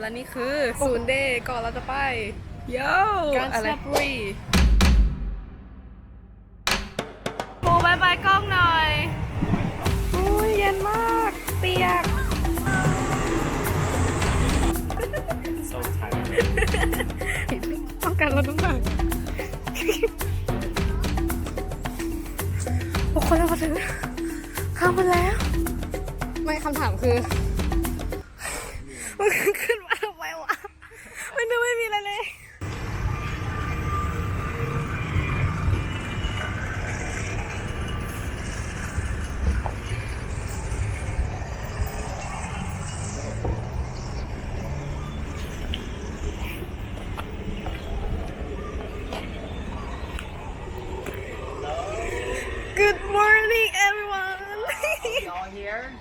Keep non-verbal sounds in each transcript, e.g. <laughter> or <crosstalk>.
และนี่คือศูนย์เดย์ก่อนเราจะไปโย่การอะไรสนับบุรีโบายบายบายกล้องหน่อยอุ้ยเย็นมาก เปียก so tired ต้องการลดน้ำหนักโอ้คนเราถึงข้ามไปแล้ว ไม่คำถามคือมันขึ้นมาทำไมวะ มันดูไม่มีอะไรเลย Good morning, everyone. y'all here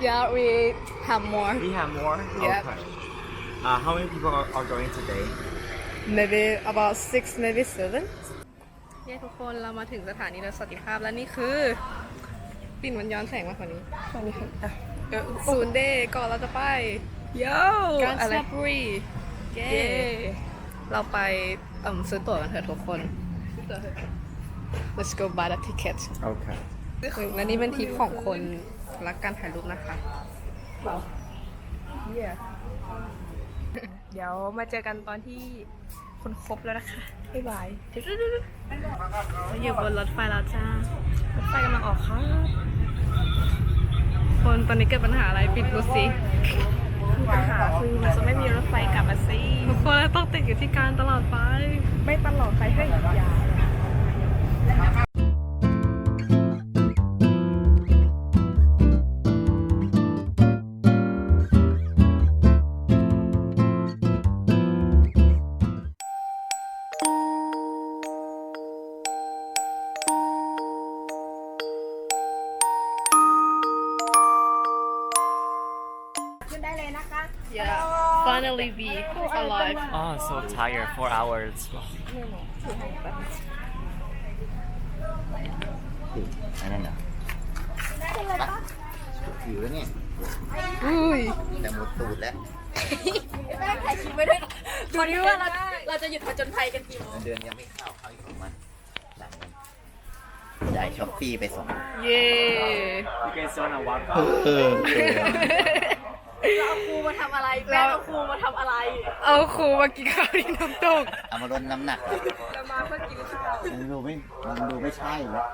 yeah, we have more. we have more Yep. okay Uh, how many people are, are going today Maybe about six, maybe seven. เย้ทุกคนเรามาถึงสถานีรถสวัสดิภาพแล้วนี่คือปิ่นมันย้อนแสงมากกว่านี้ตอนนี้คือศูนย์เดย์ก่อนเราจะไปโย่การสอะไรนับบุรีเย้เราไปเอ่มซื้อตั๋วกันเถอะทุกคน Let's go buy the ticket okay และนี่เป็นทริปของคนรักการถ่ายรูปนะคะ เดี๋ยวมาเจอกันตอนที่คนครบแล้วนะคะบ๊ายบายเราอยู่บนรถไฟแล้วจ้ารถไฟกำลังออกครับคนตอนนี้เกิดปัญหาอะไรปิดดูสิปัญหาคือมันจะไม่มีรถไฟกลับมาสิทุกคนต้องติดอยู่ที่การตลอดไป ไม่ตลอดไปให้ยาว tired four hours อันนั้นเหรอหิวแล้วเนี่ยอุ้ยแต่หมดตูดแล้วคนที่ว่าเราเราจะหยุดผจญภัยกันกี่โมงเงินเดือนยังไม่เข้าเข้าอีกสองวันหลังนั้นจ่ายช้อปปี้ไปสองเย้ you guys wanna walk เออ เราเอาครูมาทำอะไรแม่เอาครูมาทำอะไรเอาครูมากินข้าวที่น้ำตก เอามาลดน้ำหนักเหรอเรามาเพื่อกินข้าวมันดูไม่มันดูไม่ใช่แล้ว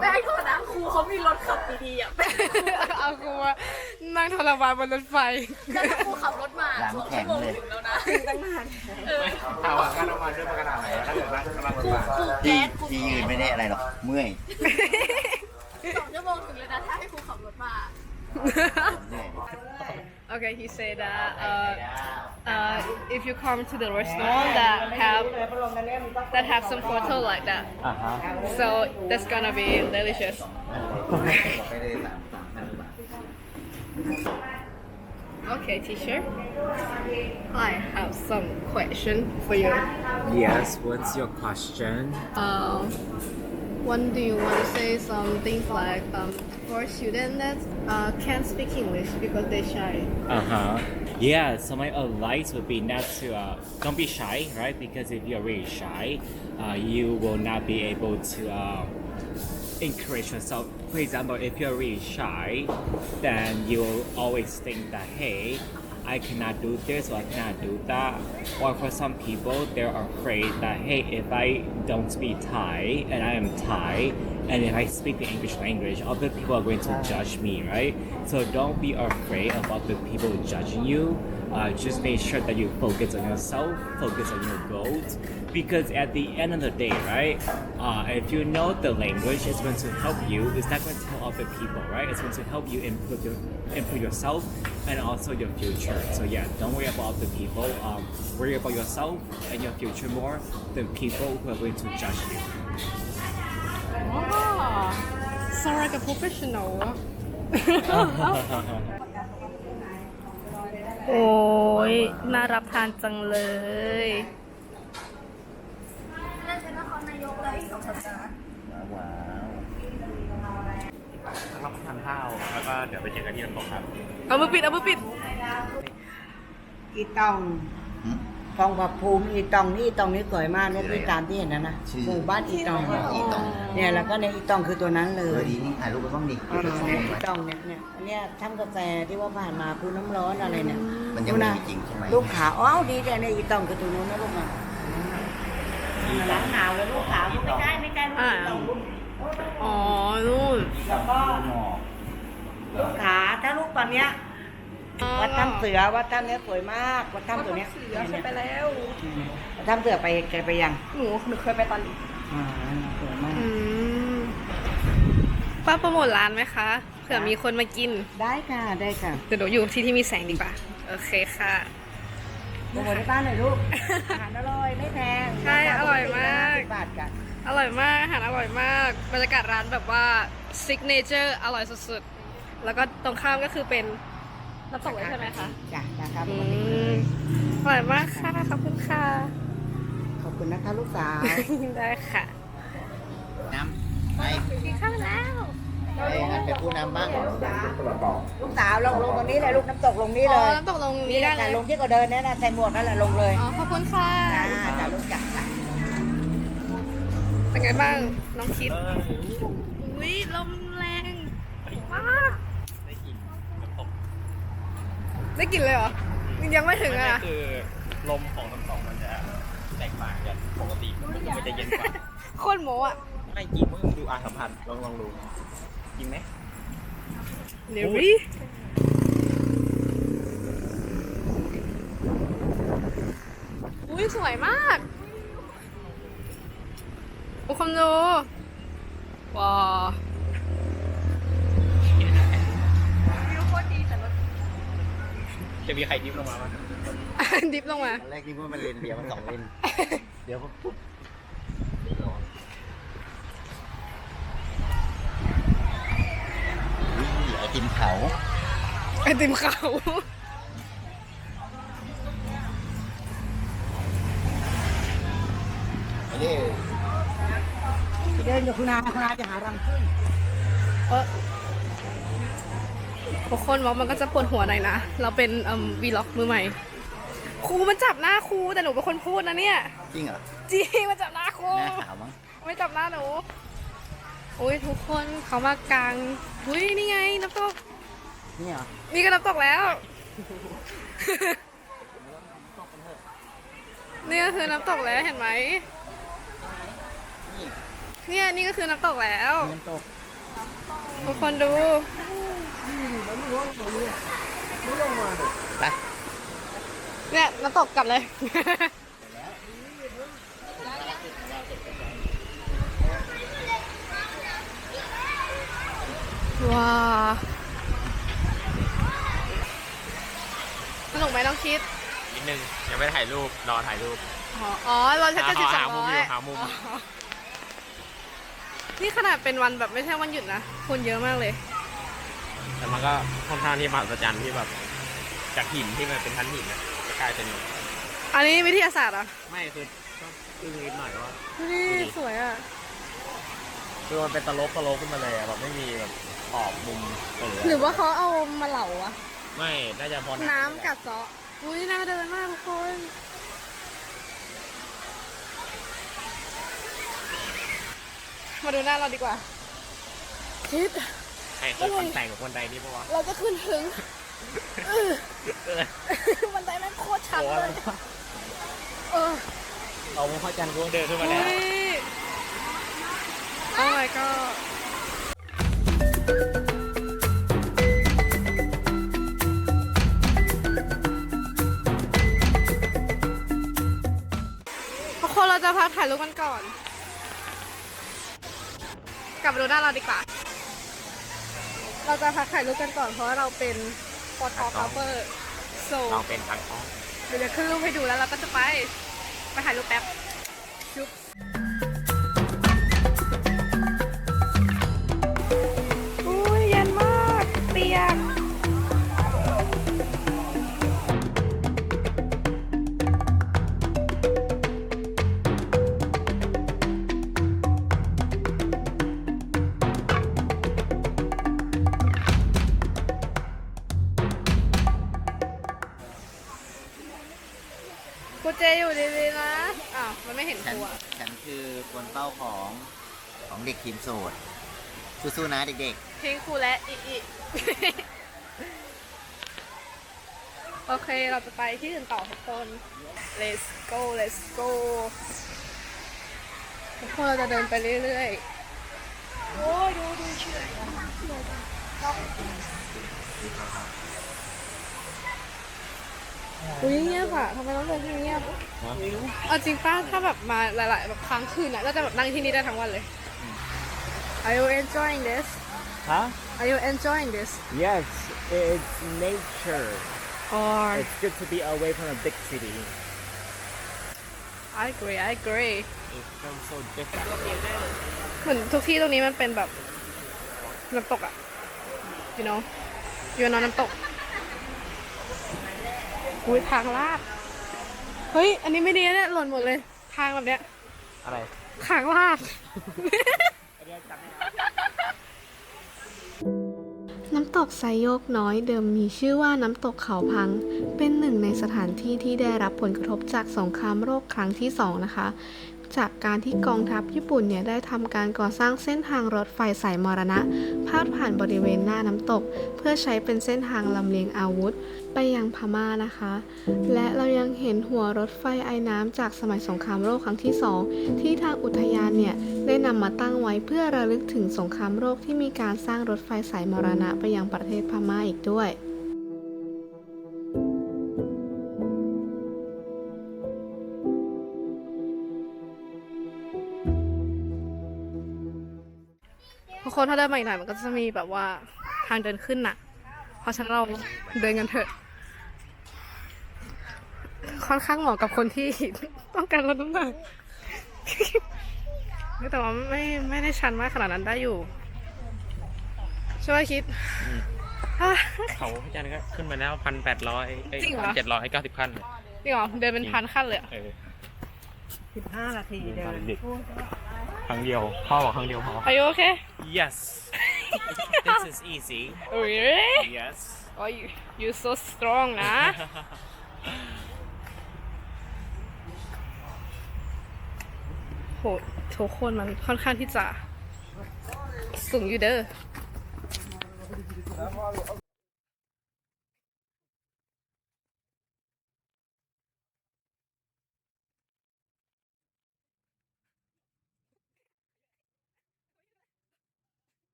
แม่โทษนะครูเขามีรถขับดีๆอะแม่เอาครูมานั่งทรมานบนรถไฟ แล้วถ้าครูขับรถมาหลังสองแข็ชั่วงโมงเลยถึงแล้วนะตั้งนานเออเอาอะการเอามาด้วยมันขนาดไหนถ้าเกิดว่าเราครูครูที่แก๊สครูที่ยืนไม่ได้อะไรหรอก เมื่อยสองชั่วโมงถึงเลยนะถ้าให้ครูขับรถมาเหนื่อย <laughs> okay, he said that uh, uh, if you come to the restaurant that have that have some photo like that, uh-huh. so that's gonna be delicious. <laughs> okay, teacher. I have some question for you. Yes, what's your question? Um, when do you want to say some things like um, for students that uh, can't speak English because they're shy? Uh-huh. Yeah, so my advice would be not to uh, don't be shy, right? Because if you're really shy, uh, you will not be able to uh, encourage yourself. For example, if you're really shy, then you will always think that hey, I cannot do this or I cannot do that. Or for some people, they're afraid that hey, if I don't speak Thai and I am Thai, and if I speak the English language, other people are going to judge me, right? So don't be afraid about the people judging you. Uh, just make sure that you focus on yourself, focus on your goals, because at the end of the day, right? Uh, if you know the language, it's going to help you. It's not going to help other people, right? It's going to help you improve your improve yourself and also your future. So yeah, don't worry about the people. Um, worry about yourself and your future more than people who are going to judge you. Wow, sound like a professional. <laughs> โอ้ย น่ารับทานจังเลย น่าจะนครนายกเลยสองสัปดาห์ รับประทานข้าว แล้วก็เดี๋ยวไปเจอกันที่น้ำตกครับ เอามือปิด เอามือปิด อีตองหืมทองผักภูมิอีตองนี่อีตองนี่สวยมากเนี่ยที่ตามที่เห็นนะนะชื่อ หมู่บ้านอีตองอีตองเนี่ยแล้วก็ในอีตองคือตัวนั้นเลเออย ดีนี่ถ่ายรูปไปบ้างดิอ่าเดี๋ยวส่งเนี่ยลงอีไปตองเนี่ยเนี่ยอันเนี้ยทำกาแฟที่ว่าผ่านมาพูน้ำร้อนอะไรเนี่ยมันยังดูไม่นะมีจริงใช่ไหม ลูกขาวอ้าวดีแต่ในยอีตองคือตัวนู้นนะลูกนะหลังหนาวเลยลูกขาวไม่ใช่ไม่ใช่ลูกอีตองลูก อ๋อนู่นแล้วก็ลูกขาถ้าลูกตอนเนี้ยวัดถ้ำเสือวัดถ้ำเนี้ยสวยมากวัดถ้ำตัวเนี้ยเสือเคยไปแล้ววัดถ้ำเสือไปเคยไปยังหนูหนูเคยไปตอนเด็กอ่าสวยมากอืมป้าโปรโมทร้านไหมคะเผื่อมีคนมากินได้ค่ะได้ค่ะเดี๋ยวหนูอยู่ที่ที่มีแสงดีกว่าโอเคค่ะโปรโมทให้ป้าหน่อยลูกอาหารอร่อยไม่แพงใช่อร่อยมากสิบบาทกัน อร่อยมากอาหารอร่อยมาก บรรยากาศร้านแบบว่าซิกเนเจอร์อร่อยสุดๆ แล้วก็ตรงข้ามก็คือเป็นน้ำตกเลยใช่ไหมคะจ้ะนะครับอืมอร่อยมากค่ะ ขอบคุณค่ะ ขอบคุณนะคะลูกสาว ได้ค่ะน้ำไปกินข้าวแล้วไปหันไปพูดน้ำบ้างลูกสาวลงลงตรงนี้เลยลูกน้ำตกลงนี่อ๋เลอยน้ำตกลงนี่นี้แหได้ละเลค่ะยลงที่ก็เดินเนี่ยนะใส่หมวกนั่นแหละลงเลยอ๋อขอบคุณค่ะ จ้าจ้าลูกจ้าจ้า เป็นไงบ้าง น้องคิด อุ้ยลมแรงมากได้กลิ่นน้ำตกได้กลิ่นเลยเหรอ ยังไม่ถึงไม่อะคือลมของน้ำตกมันจะแตกต่างกันปกติมันมันจะเย็นกว่าโคตรโมอะไม่จริงมึงดูอาสัมผัสลองลองดูจริงไหมเดี๋ยวดิอุ้ยสวยมาก โอ้คำดูว้าวจะมีใครดิฟลงมาบ้างดิฟลงมา ตอนแรกนี่ว่ามันเลนเดียวมันสองเลน เดี๋ยวปุ๊บอุ้ยไอติมเขาไอติมเขา คุณอาคุณอาจะหารังพึ่งเออทุกคนว่ามันก็จะปวดหัวหน่อยนะ เราเป็นเอ่อวีล็อกมือใหม่ ครูมันจับหน้าครูแต่หนูเป็นคนพูดนะเนี่ย จริงเหรอ จริงมันจับหน้าครูหน้าขาวมั้งไม่จับหน้าหนูอุ้ยทุกคนเขามากลางอุ้ยนี่ไงน้ำตก นี่เหรอ นี่ก็น้ำตกแล้ว นี่ก็คือน้ำตกแล้วเห็นไหม เนี่ยนี่ก็คือน้ำตกแล้ว น้ำตกทุกคนดูไปเนี่ยน้ำตกกลับเลยว้าสนุกไหมน้องคิดนิดนึงยังไม่ได้ถ่ายรูปรอถ่ายรูป อ๋ออ๋อเราใช้หาเจ็ดสิบสหาองมุมร้ออยู่ยหามุม นี่ขนาดเป็นวันแบบไม่ใช่วันหยุดนะ คนเยอะมากเลย แต่มันก็ค่อนข้างที่มหัศจรรย์ที่แบบ จากหินที่มันเป็นชั้นหินนะจะกลายเป็นอันนี้วิทยาศาสตร์เหรอะไม่คือก็อึ้งนิดหน่อยว่านี่สวยอะ คือมันเป็นตลบตลบขึ้นมาเลยอะแบบไม่มีแบบขอบมุมเออหรือว่าเขาเอามาเหลาอะไม่น่าจะพอน้ำกัดเซาะอุ้ยน่าเดินมากทุกคน มาดูหน้าเราดีกว่าคิดใครเคยคนแต่งกับคนใดนี่ปะวะเราจะขึ้นถึงเออบันไดแม่งโคตรชันโอ้เลยเออเราไม่เข้าใจกูเดินขึ้นมาแล้วอุ้ยโอ้ my god ทุกคนเราจะพักถ่ายรูปกันก่อนก ลับมาดูหน้าเราดีกว่า เราจะพักถ่ายรูปกันก่อนเพราะว่าเราเป็นฟอร์ทอตากล้คัองฟเวอร์โซเราเป็นทางอ้อมเดี๋ยวจะขึ้นรูปให้ดูแล้วเราก็จะไป ไปถ่ายรูปแป๊บชุบ กูเจอยู่ดีๆนะ อ้าวมันไม่เห็นฉันกูอะฉันคือคนเป้าของของเด็กทีมโสดสู้ๆนะเด็กทิ้งกูและอีอีโอเคเราจะไปที่อื่นต่อทุกคน let's go let's go ทุกคนเราจะเดินไปเรื่อยๆ โอ้ยดูดูเฉย อุ้ยเงียบอะทำไมต้องเดินที่เงียบเอาจริงป้าถ้าแบบมาหลายๆแบบครั้งคืนอะก็จะแบบนั่งที่นี่ได้ทั้งวันเลย Are you enjoying this Huh? Are you enjoying this Yes, it's nature. or It's good to be away from a big city. I agree I agree It feels so different. เหมือนทุกที่ตรงนี้มันเป็นแบบน้ำตกอะ you know อยู่นอนน้ำตก อุ้ยทางลาด เฮ้ย อันนี้ไม่ดีนะเนี่ยหล่นหมดเลย ทางแบบเนี้ย อะไรทางลาด น้ำตกไซโยกน้อยเดิมมีชื่อว่าน้ำตกเขาพัง เป็นหนึ่งในสถานที่ที่ได้รับผลกระทบจากสงครามโลกครั้งที่สองนะคะ จากการที่กองทัพญี่ปุ่นเนี่ยได้ทำการก่อสร้างเส้นทางรถไฟสายมรณะ พาดผ่านบริเวณหน้าน้ำตก เพื่อใช้เป็นเส้นทางลำเลียงอาวุธ ไปยังพม่านะคะ และเรายังเห็นหัวรถไฟไอ้น้ำจากสมัยสงครามโลกครั้งที่สองที่ทางอุทยานเนี่ยได้นำมาตั้งไว้เพื่อระลึกถึงสงครามโลกที่มีการสร้างรถไฟสายมรณะไปยังประเทศพม่าอีกด้วย ทุกคนถ้าเดินมาอีกหน่อยมันก็จะมีแบบว่าทางเดินขึ้นน่ะ เพราะฉะนั้นเราเดินกันเถอะ ค่อนข้างเหมาะกับคนที่ต้องการลดน้ำหนักแต่ว่าไม่ไม่ได้ชันมากขนาดนั้นได้อยู่ ช่วยคิดอะเขาพระจันทร์ก็ขึ้นมาแล้วพันแปดร้อยจริงเหรอเจ็ดร้อยเก้าสิบขั้นจริงเหรอเดินเป็นพันขั้นเลยเหรอเออสิบห้านาทีเดินเด็ก ครั้งเดียวพ่อบอกครั้งเดียวพอ Are you okay Yes. this is easy. really Yes. oh you you so strong นะ โหทุกคนมันค่อนข้างที่จะสูงอยู่เด้อ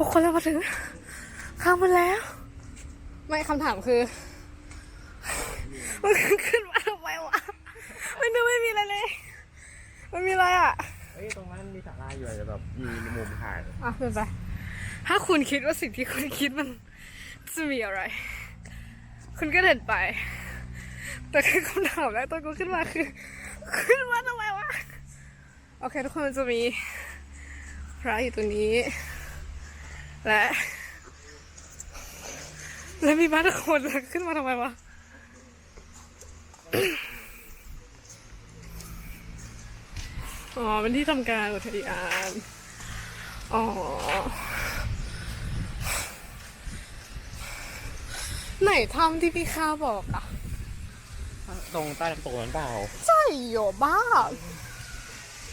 โอ้คนเรามาถึงข้ามมาแล้ว ไม่คำถามคือมันขึ้นมาทำไมวะมันดูไม่มีอะไรเลย มันมีอะไรอะเอ้ยตรงนั้นมีสาราอยู่อาจจะแบบมีมุมถ่ายอะเป็นไป ถ้าคุณคิดว่าสิ่งที่คุณคิดมันจะมีอะไร คุณก็เดินไป แต่คือคำถามแรกตอนกูขึ้นมาคือ ขึ้นมาทำไมวะ โอเค ทุกคนมันจะมีพระอยู่ตรงนี้ และ และมีบ้านทุกคนแล้วขึ้นมาทำไมวะอ๋อเป็นที่ทำการอุทยานอ๋อ ไหนทำที่พี่ข้าบอกอะตรงใต้น้ำตกนั้นเปล่า ใช่โยบ้า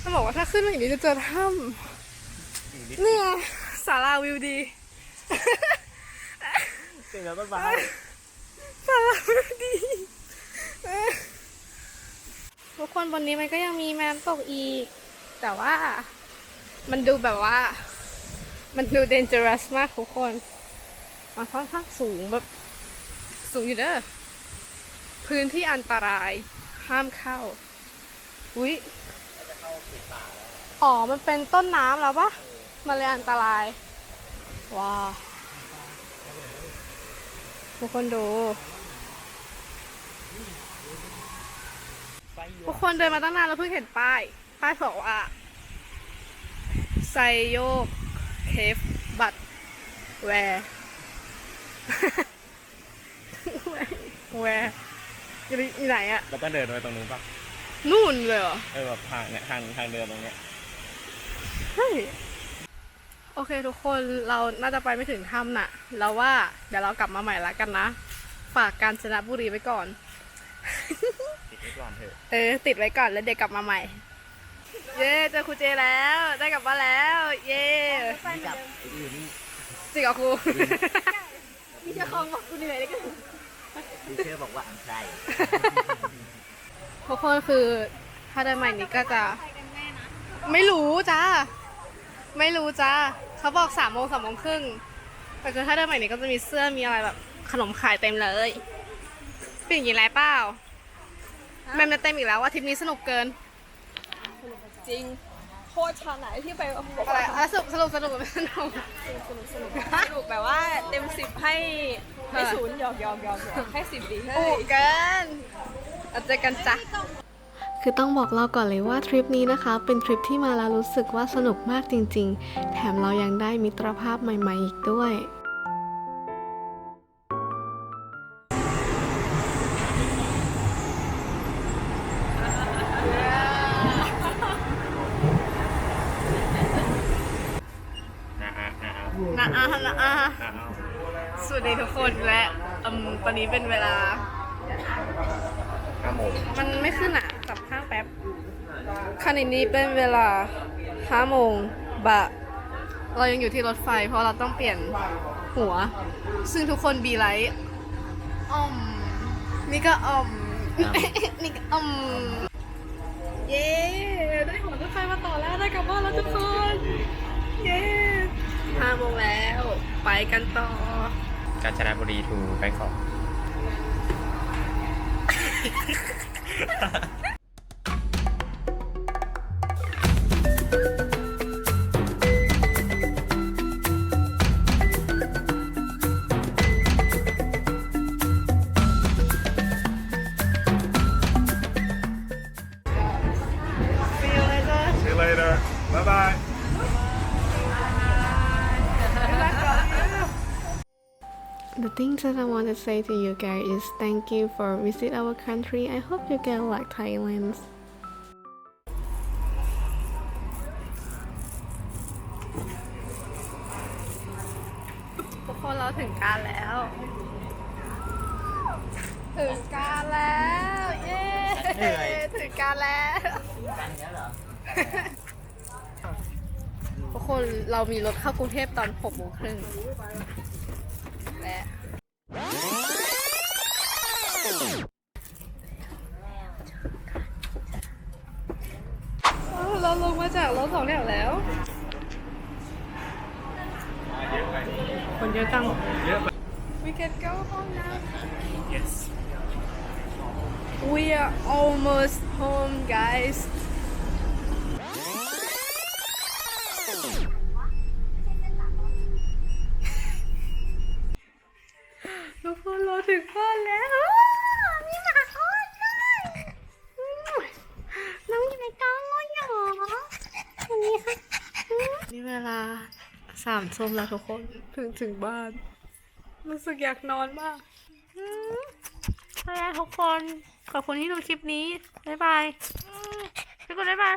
มันบอกว่าถ้าขึ้นมาอย่างนี้จะเจอถ้ำเนี่ย สาราวิวดีเสียงแล้วต้นไม้สาราวิวดีทุกคนบนนี้มันก็ยังมีแมน้ำตกอีก แต่ว่ามันดูแบบว่า มันดู dangerous มากทุกคน มันค่อนข้างสูงแบบสูงอยู่เด้อพื้นที่อันตรายห้ามเข้า อุ้ยอ๋อ มันเป็นต้นน้ำแล้วปะ มันเลยอันตราย ว้าวทุกคนดู ทุกคนเดินมาตั้งนานแล้วเพิ่งเห็นป้าย ป้ายบอกว่าไซโยกเคฟบัตแวร์แวร์อยู่ที่ไหนอะแล้วก็เดินไปตรงนู้นป่ะนู่นเลยเหรอ เออแบบทางเนี่ยทางทางเดินตรงเนี้ยใช่ โอเคทุกคนเราน่าจะไปไม่ถึงถ้ำน่ะ เราว่าเดี๋ยวเรากลับมาใหม่ละกันนะ ฝากการชนะบุรีไว้ก่อน ติดไว้ก่อนเถอะ เออ ติดไว้ก่อนแล้วเดี๋ยวกลับมาใหม่ เย้เจอครูเจแล้ว ได้กลับมาแล้ว เย้นี่กับไอ้อื่นนี่จริงเหรอครูพี่เจ้าของบอกกูเหนื่อยเลยกันทีเชอร์บอกว่าอันใช่ทุกคนคือถ้าได้ใหม่นี้ก็จะ ไม่รู้จ้าไม่รู้จ้า เขาบอกสามโมงสามโมงครึ่งแต่คือถ้าได้ใหม่นี้ก็จะมีเสื้อมีอะไรแบบขนมขายเต็มเลยเป็นอย่างนี้ไรเปล่าแม่มันเต็มอีกแล้วว่าทริปนี้สนุกเกิน จริงโคตรชาไหนที่ไปบอกอะไรว่าอะสนุกสนุกสนุกไม่สนุกสนุกแบบว่าเต็มสิบให้ให้ศูนย์หยอกหยอกหยอกหยอกให้สิบดีให้อุเกินเอาเจอกันจ้ะ คือต้องบอกเราก่อนเลยว่าทริปนี้นะคะ เป็นทริปที่มาแล้วรู้สึกว่าสนุกมากจริง ๆ แถมเรายังได้มิตรภาพใหม่ ๆ อีกด้วยนะอะนะอะนะอะนะอะนะอะสวัสดีทุกคนและอืมตอนนี้เป็นเวลาห้าโมงมันไม่ขึ้นอะจับข้างแป๊บข ณะนี้เป็นเวลาห้าโมงบะเรายังอยู่ที่รถไฟ เพราะเราต้องเปลี่ยนหัว ซึ่งทุกคนบีไลท์อ่อม นี่ก็อ่อมนี่ก็อ่อม เย้ ได้หัวรถไฟมาต่อแล้วได้กลับบ้านแล้วทุกคน เย้ห้าโมงแล้ว ไปกันต่อ กาญจนบุรีทูแบงคอก later. Bye bye The things that I want to say to you guys is thank you for visit our country. I hope you get like Thailand. เรามีรถเข้ากรุงเทพตอน6โมงครึ่งและอ้าวเราลงมาจากรถสองแถวแล้ว คนเยอะจัง We can go home now yes We are almost home guys ถึงบ้านแล้วมีหมาทอดด้วยน้องอยู่ในกองงอยหรอวันนี้ค่ะนี่เวลาสามทุ่มแล้วทุกคนถึงถึงบ้าน รู้สึกอยากนอนมากบ๊ายบายทุกคน ขอบคุณที่ดูคลิปนี้ บ๊ายบายทุกคนบ๊ายบาย